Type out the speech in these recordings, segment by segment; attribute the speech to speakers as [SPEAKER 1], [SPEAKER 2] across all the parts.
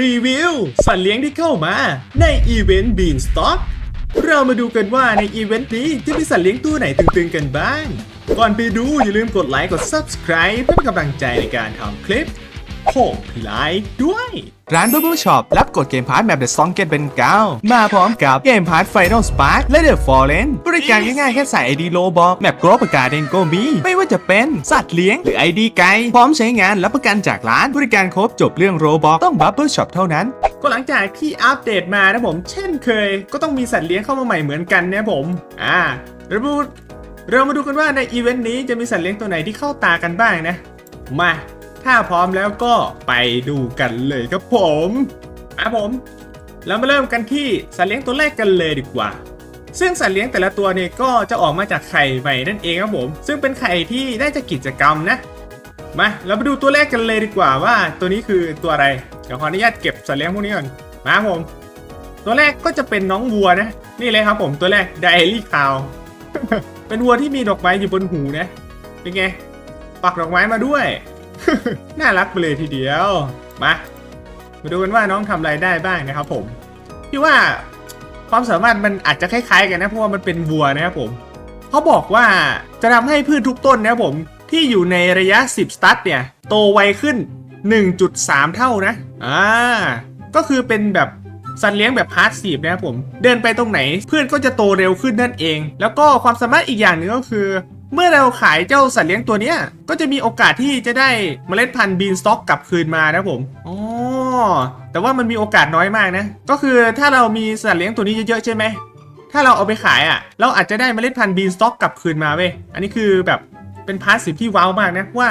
[SPEAKER 1] รีวิวสัตว์เลี้ยงที่เข้ามาในอีเวนต์บีนสต็อกเรามาดูกันว่าในอีเวนต์นี้จะมีสัตว์เลี้ยงตัวไหนตึงๆกันบ้าง ก่อนไปดูอย่าลืมกดไลค์กด Subscribe เพื่อเป็นกำลังใจในการทำคลิป โหไลค์ด้วย
[SPEAKER 2] ร้าน Bubble Shop รับกดเกมพาร์ทแมป The Song Get เป็นเก้ามาพร้อมกับเกมพาร์ท Final Spark และ The Fallen บริการง่ายๆแค่ใส่ ID โลบอกแมปกรอบประกาศเองก็มีไม่ว่าจะเป็นสัตว์เลี้ยง หรือ ID ไกด์พร้อมใช้งานรับประกันจากร้านบริการครบจบเรื่องโรบอกต้อง Bubble Shop เท่านั้น
[SPEAKER 1] ก็หลังจากที่อัปเดตมานะผม เช่นเคย ก็ต้องมีสัตว์เลี้ยงเข้ามาใหม่เหมือนกันนะผมอ่าเรามาดูเรามาดูกันว่าในอีเวนต์นี้จะมีสัตว์เลี้ยงตัวไหนที่เข้าตากันบ้างนะมา ถ้าพร้อมแล้วก็ไปดูกันเลยครับผมอะผมเรามาเริ่มกันที่สัตว์เลี้ยงตัวแรกกันเลยดีกว่า ซึ่งสัตว์เลี้ยงแต่ละตัวเนี่ยก็จะออกมาจากไข่ใหม่นั่นเองครับผม ซึ่งเป็นไข่ที่ได้จากกิจกรรมนะ มาเรามาดูตัวแรกกันเลยดีกว่าว่า ตัวนี้คือตัวอะไร เดี๋ยวขออนุญาตเก็บสัตว์เลี้ยงพวกนี้ก่อน มาผม ตัวแรกก็จะเป็นน้องวัวนะ นี่เลยครับผมตัวแรกไดอารี่คาว เป็นวัวที่มีดอกไม้อยู่บนหูนะ เป็นไง ปักดอกไม้มาด้วย น่ารักไปเลยทีเดียว มา มาดูกันว่าน้องทำอะไรได้บ้างนะครับผมพี่ว่าความสามารถมันอาจจะคล้ายๆกันนะเพราะว่ามันเป็นวัวนะครับผมเขาบอกว่าจะทำให้พืชทุกต้นนะครับผมที่อยู่ในระยะ 10 สตัดเนี่ย โตไวขึ้น 1.3 เท่านะ อ่า ก็คือเป็นแบบสัตว์เลี้ยงแบบพาสซีฟนะครับผม เดินไปตรงไหนเพืชก็จะโตเร็วขึ้นนั่นเอง แล้วก็ความสามารถอีกอย่างหนึ่งก็คือ เมื่อเราขายเจ้าสัตว์เลี้ยงตัวเนี้ย ก็จะมีโอกาสที่จะได้เมล็ดพันธุ์บีนสต็อกกลับคืนมานะผมอ๋อแต่ว่ามันมีโอกาสน้อยมากนะ ก็คือถ้าเรามีสัตว์เลี้ยงตัวนี้เยอะๆใช่ไหมถ้าเราเอาไปขายอะ เราอาจจะได้เมล็ดพันธุ์บีนสต็อกกลับคืนมาเว้ยอันนี้คือแบบเป็นพาสซีฟที่ว้าวมากนะว่า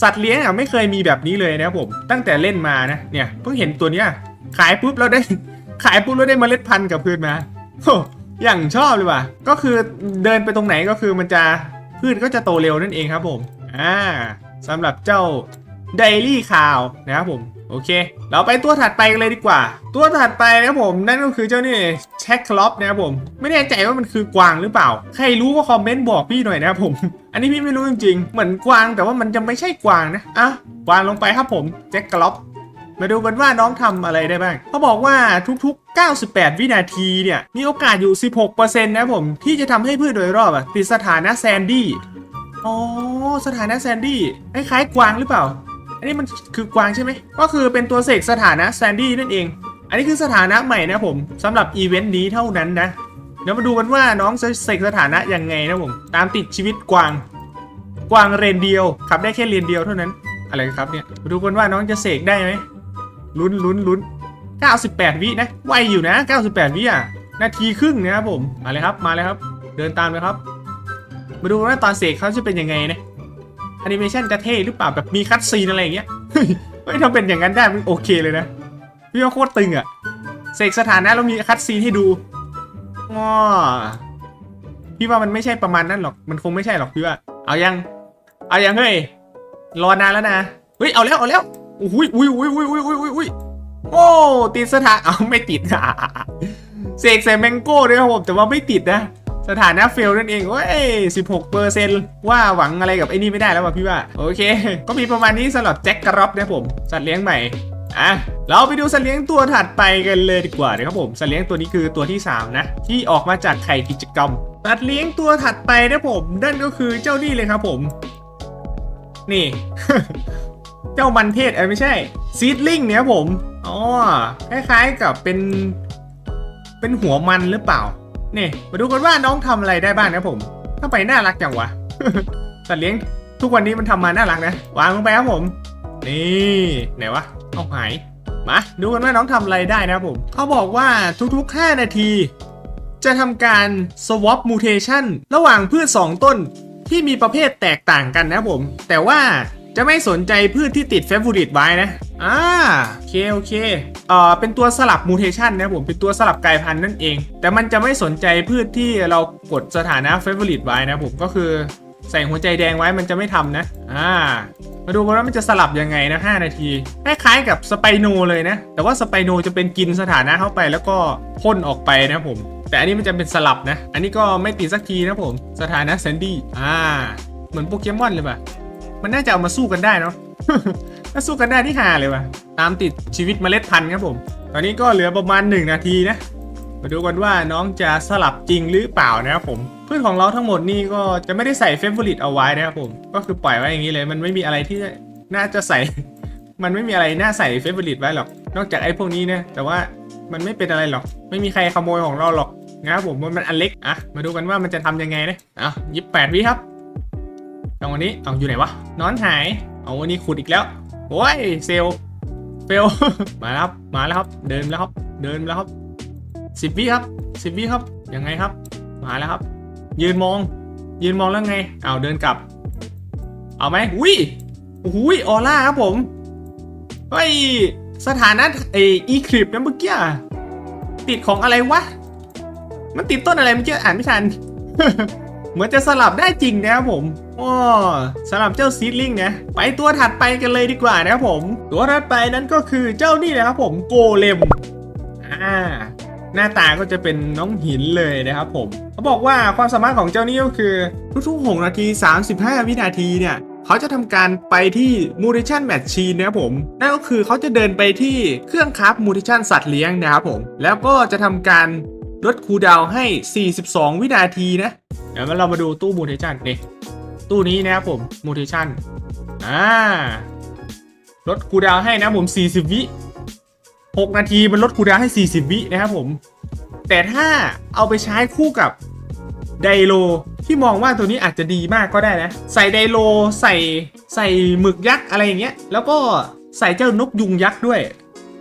[SPEAKER 1] สัตว์เลี้ยงอะไม่เคยมีแบบนี้เลยนะผม ตั้งแต่เล่นมานะเนี่ยเพิ่งเห็นตัวเนี้ยขายปุ๊บเราได้ขายปุ๊บเราได้เมล็ดพันธุ์กลับคืนมาโอย่างชอบเลยว่ะ ก็คือเดินไปตรงไหนก็คือมันจะพืชก็จะโตเร็วนั่นเองครับผมอ่าสำหรับเจ้าไดรี่คาวนะครับผมโอเค เราไปตัวถัดไปกันเลยดีกว่า ตัวถัดไปนะครับผมนั่นก็คือเจ้านี่แช็คคลอปนะครับผมไม่แน่ใจว่ามันคือกวางหรือเปล่า ใครรู้ก็คอมเมนต์บอกพี่หน่อยนะครับผม อันนี้พี่ไม่รู้จริงๆ เหมือนกวางแต่ว่ามันจะไม่ใช่กวางนะอะวางลงไปครับผมแจ็คคลอป มาดูกันว่าน้องทำอะไรได้บ้างเขาบอกว่าทุกๆ 98 วินาทีเนี่ย มีโอกาสอยู่ 16%นะผม ที่จะทำให้พืชโดยรอบอะติดสถานะแซนดี้ อ๋อ สถานะแซนดี้คล้ายๆกวางหรือเปล่า อันนี้มันคือกวางใช่ไหม ก็คือเป็นตัวเสกสถานะแซนดี้นั่นเอง อันนี้คือสถานะใหม่นะผมสำหรับอีเวนต์นี้เท่านั้นนะ เดี๋ยวมาดูกันว่าน้องจะเสกสถานะยังไงนะผม ตามติดชีวิตกวาง กวางเรนเดียวขับได้แค่เรนเดียวเท่านั้น อะไรครับเนี่ย มาดูกันว่าน้องจะเสกได้ไหม ลุ้นลุ้นลุ้น98 วินะไวอยู่นะ 98 วิอะ นาทีครึ่งนะครับผม มาเลยครับ มาเลยครับ เดินตามเลยครับ มาดูว่าตอนเสกเขาจะเป็นยังไงนะแอนิเมชันจะเท่หรือเปล่าแบบมีคัตซีนอะไรอย่างเงี้ย เฮ้ยถ้าเป็นอย่างนั้นได้มันโอเคเลยนะ พี่ว่าโคตรตึงอะ เสกสถานะแล้วมีคัตซีนให้ดูง้อพี่ว่ามันไม่ใช่ประมาณนั้นหรอก มันคงไม่ใช่หรอกพี่ว่า เอายัง เอายังเฮ้ย รอนานแล้วนะ เฮ้ย เอาแล้ว เอาแล้ว อุ้ยอุ้ยอุ้ยอุ้ยอุ้ยอุ้ยอุ้ยอุ้ยโอ้ติดสถานเอาไม่ติดเสกใส่แมงโก้ด้วยครับผมแต่ว่าไม่ติดนะ สถานะเฟลนั่นเองเว้ย16เปอร์เซนว่าหวังอะไรกับไอ้นี่ไม่ได้แล้วว่ะพี่ว่า โอเค ก็มีประมาณนี้สำหรับแจ็คกระรอบนะผมสัตว์เลี้ยงใหม่อะเราไปดูสัตว์เลี้ยงตัวถัดไปกันเลยดีกว่านะครับผมสัตว์เลี้ยงตัวนี้คือตัวที่ 3 นะ ที่ออกมาจากไข่กิจกรรมสัตว์เลี้ยงตัวถัดไปนะผมนั่นก็คือเจ้านี่เลยครับผม นี่ เจ้ามันเทศเออไม่ใช่ซีดลิงเนี่ยผมอ๋อคล้ายๆกับเป็น เป็นหัวมันหรือเปล่านี่มาดูกันว่าน้องทำอะไรได้บ้างนะผมทำไมน่ารักจังวะสัตว์เลี้ยงทุกวันนี้มันทำมาน่ารักนะวางลงไปครับผม นี่ไหนวะเอาหายมาดูกันว่าน้องทำอะไรได้นะครับผมเขาบอกว่าทุกๆ 5 นาที จะทำการ swap mutation ระหว่างพืช 2 ต้นที่มีประเภทแตกต่างกันนะครับผม แต่ว่า จะไม่สนใจพืชที่ติด favorite ไว้นะอ่าโอเคโอเคเอ่อเป็นตัวสลับ mutation นะผมเป็นตัวสลับกลายพันธุ์นั่นเอง แต่มันจะไม่สนใจพืชที่เรากดสถานะ favorite ไว้นะผมก็คือใส่หัวใจแดงไว้มันจะไม่ทำนะ อ่า มาดูว่ามันจะสลับยังไงนะ5นาที คล้ายๆกับสไปโนเลยนะ แต่ว่าสไปโนจะเป็นกินสถานะเข้าไปแล้วก็พ่นออกไปนะผม แต่อันนี้มันจะเป็นสลับนะ อันนี้ก็ไม่ติดสักทีนะผม สถานะแซนดี้ อ่า เหมือนโปเกมอนเลยป่ะ มันน่าจะเอามาสู้กันได้เนาะถ้าสู้กันได้ที่หาเลยว่ะตามติดชีวิตเมล็ดพันธุ์ครับผม ตอนนี้ก็เหลือประมาณ 1 นาทีนะมาดูกันว่าน้องจะสลับจริงหรือเปล่านะครับผมพืชของเราทั้งหมดนี่ก็จะไม่ได้ใส่เฟเวอริตเอาไว้นะครับผม ก็คือปล่อยไว้อย่างนี้เลย มันไม่มีอะไรที่น่าจะใส่ มันไม่มีอะไรน่าใส่เฟเวอริตไว้หรอก นอกจากไอ้พวกนี้นะ แต่ว่ามันไม่เป็นอะไรหรอก ไม่มีใครขโมยของเราหรอกนะครับผมมันอันเล็ก อะ มาดูกันว่ามันจะทำยังไงนะอะยิบแปดวิครับ ตรงวันนี้เอาอยู่ไหนวะนอนหายเอาวันนี้ขุดอีกแล้วโอ้ยเซลเฟลมาแล้วครับมาแล้วครับ เดินแล้วครับ เดินแล้วครับสิบวิครับสิบวิครับยังไงครับ มาแล้วครับ ยืนมอง ยืนมองแล้วไงเอาเดินกลับ เอาไหมอุ้ยโอ้หยออร่าครับผมเฮ้ยสถานะไออีคลิปนะเมื่อกี้ติดของอะไรวะ มันติดต้นอะไรเมื่อกี้อ่านไม่ทัน เหมือนจะสลับได้จริงนะครับผม อ้อสลับเจ้าซีดลิงนะ ไปตัวถัดไปกันเลยดีกว่านะครับผม ตัวถัดไปนั้นก็คือเจ้านี่เลยครับผมโกเลมอ่าหน้าตาก็จะเป็นน้องหินเลยนะครับผมเขาบอกว่าความสามารถของเจ้านี่ก็คือ ทุกๆ 6 นาที 35 วินาทีเนี่ยเขาจะทำการไปที่ mutation machine นะครับผม นั่นก็คือเขาจะเดินไปที่เครื่องคราฟ mutation สัตว์เลี้ยงนะครับผม แล้วก็จะทำการลดคูดาวให้ 42 วินาทีนะ เดี๋ยวเรามาดูตู้ mutation นี่ ตู้นี้นะครับผม mutation อ่าลดคูดาวให้นะผม 40 วิ 6 นาทีมันลดคูดาวให้ 40 วินะครับผม แต่ถ้าเอาไปใช้คู่กับไดโลที่มองว่าตัวนี้อาจจะดีมากก็ได้นะ ใส่ไดโลใส่ใส่หมึกยักษ์อะไรอย่างเงี้ย แล้วก็ใส่เจ้านกยุงยักษ์ด้วย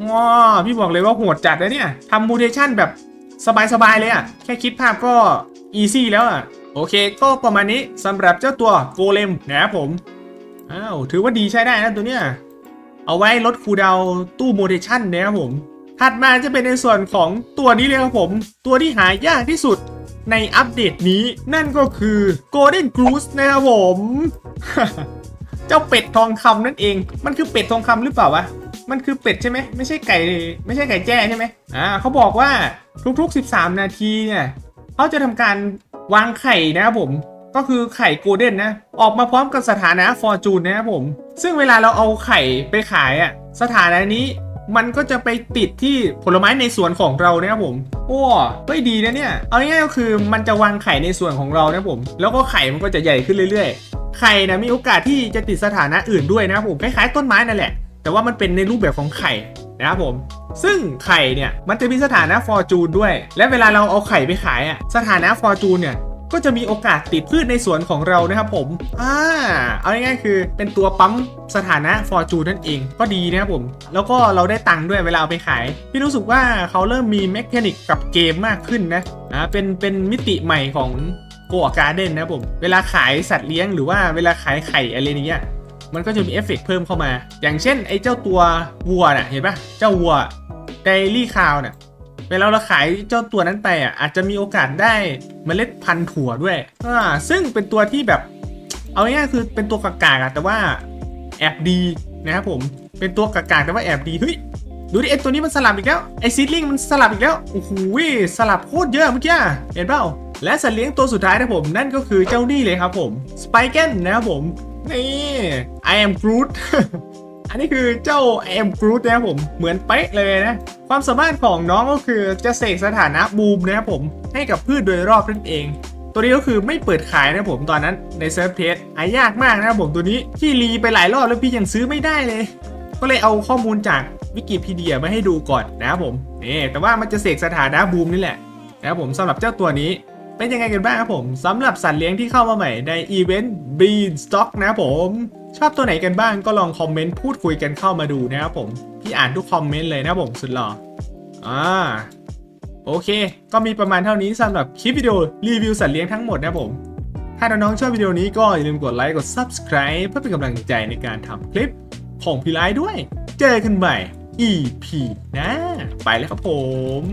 [SPEAKER 1] ว้าพี่บอกเลยว่าโหดจัดนะเนี่ยทำมูเทชันแบบสบายๆเลยอะแค่คิดภาพก็อีซี่แล้วอะ โอเคก็ประมาณนี้สำหรับเจ้าตัวโกเลมนะครับผม อ้าว ถือว่าดีใช้ได้นะตัวเนี้ย เอาไว้ลดคูดาวตู้โมเดชันนะครับผม ถัดมาจะเป็นในส่วนของตัวนี้เลยครับผม ตัวที่หายากที่สุดในอัปเดตนี้นั่นก็คือ Golden Goose นะครับผม เจ้าเป็ดทองคำนั่นเอง มันคือเป็ดทองคำหรือเปล่าวะ มันคือเป็ดใช่ไหม ไม่ใช่ไก่ ไม่ใช่ไก่แจ้ใช่ไหมอ่าเขาบอกว่าทุกๆ 13 นาทีเนี่ยเขาจะทำการ วางไข่นะครับผมก็คือไข่โกลเด้นนะ ออกมาพร้อมกับสถานะฟอร์จูนนะครับผม ซึ่งเวลาเราเอาไข่ไปขายอะสถานะนี้มันก็จะไปติดที่ผลไม้ในสวนของเรานะครับผมโอ้เฮ้ยดีนะเนี่ย เอาง่ายๆก็คือมันจะวางไข่ในส่วนของเรานะครับผม แล้วก็ไข่มันก็จะใหญ่ขึ้นเรื่อยๆ ไข่นะมีโอกาสที่จะติดสถานะอื่นด้วยนะครับผมคล้ายๆต้นไม้นั่นแหละ แต่ว่ามันเป็นในรูปแบบของไข่ นะครับผม ซึ่งไข่เนี่ยมันจะมีสถานะฟอร์จูนด้วย และเวลาเราเอาไข่ไปขายอะสถานะฟอร์จูนเนี่ยก็จะมีโอกาสติดพืชในสวนของเรานะครับผม อ่า เอาง่ายๆคือเป็นตัวปั๊มสถานะฟอร์จูนนั่นเอง ก็ดีนะครับผม แล้วก็เราได้ตังค์ด้วยเวลาเอาไปขาย พี่รู้สึกว่าเขาเริ่มมีแมคานิกกับเกมมากขึ้นนะ อ่า เป็น เป็นมิติใหม่ของโกะการ์เด้นนะครับผม เวลาขายสัตว์เลี้ยงหรือว่าเวลาขายไข่อะไรเงี้ย มันก็จะมีเอฟเฟกต์เพิ่มเข้ามา อย่างเช่นไอ้เจ้าตัววัวน่ะเห็นปะเจ้าวัวไดรี่คาวน่ะเวลาเราขายเจ้าตัวนั้นไปอะอาจจะมีโอกาสได้เมล็ดพันธุ์ถั่วด้วยอ่าซึ่งเป็นตัวที่แบบ เอาง่ายๆคือเป็นตัวกากๆอะแต่ว่าแอบดีนะครับผมเป็นตัวกากๆแต่ว่าแอบดีเฮ้ยดูดิไอตัวนี้มันสลับอีกแล้วไอซีดลิงมันสลับอีกแล้วโอ้โหสลับโคตรเยอะเมื่อกี้เห็นเปล่าและสัตว์เลี้ยงตัวสุดท้ายนะผมนั่นก็คือเจ้านี่เลยครับผมสไปเกนนะครับผม นี่ I am Groot อันนี้คือเจ้า I am Groot นะครับผมเหมือนเป๊ะเลยนะ ความสามารถของน้องก็คือจะเสกสถานะบูมนะครับผมให้กับพืชโดยรอบนั่นเอง ตัวนี้ก็คือไม่เปิดขายนะครับผมตอนนั้นในเซิร์ฟเทสหายากมากนะครับผมตัวนี้พี่รีไปหลายรอบแล้วพี่ยังซื้อไม่ได้เลย ก็เลยเอาข้อมูลจากวิกิพีเดียมาให้ดูก่อนนะครับผมนี่แต่ว่ามันจะเสกสถานะบูมนี่แหละนะครับผมสำหรับเจ้าตัวนี้ เป็นยังไงกันบ้างครับผมสำหรับสัตว์เลี้ยงที่เข้ามาใหม่ในอีเวนต์ Bean Stock นะครับผม ชอบตัวไหนกันบ้างก็ลองคอมเมนต์พูดคุยกันเข้ามาดูนะครับผม พี่อ่านทุกคอมเมนต์เลยนะครับผมสุดหล่ออ่าโอเค ก็มีประมาณเท่านี้สำหรับคลิปวิดีโอรีวิวสัตว์เลี้ยงทั้งหมดนะครับผม ถ้าน้องๆชอบวิดีโอนี้ก็อย่าลืมกดไลค์กด Subscribe เพื่อเป็นกำลังใจในการทำคลิปของพี่ไลทด้วย เจอกันใหม่ EP หนะไปแล้วครับผม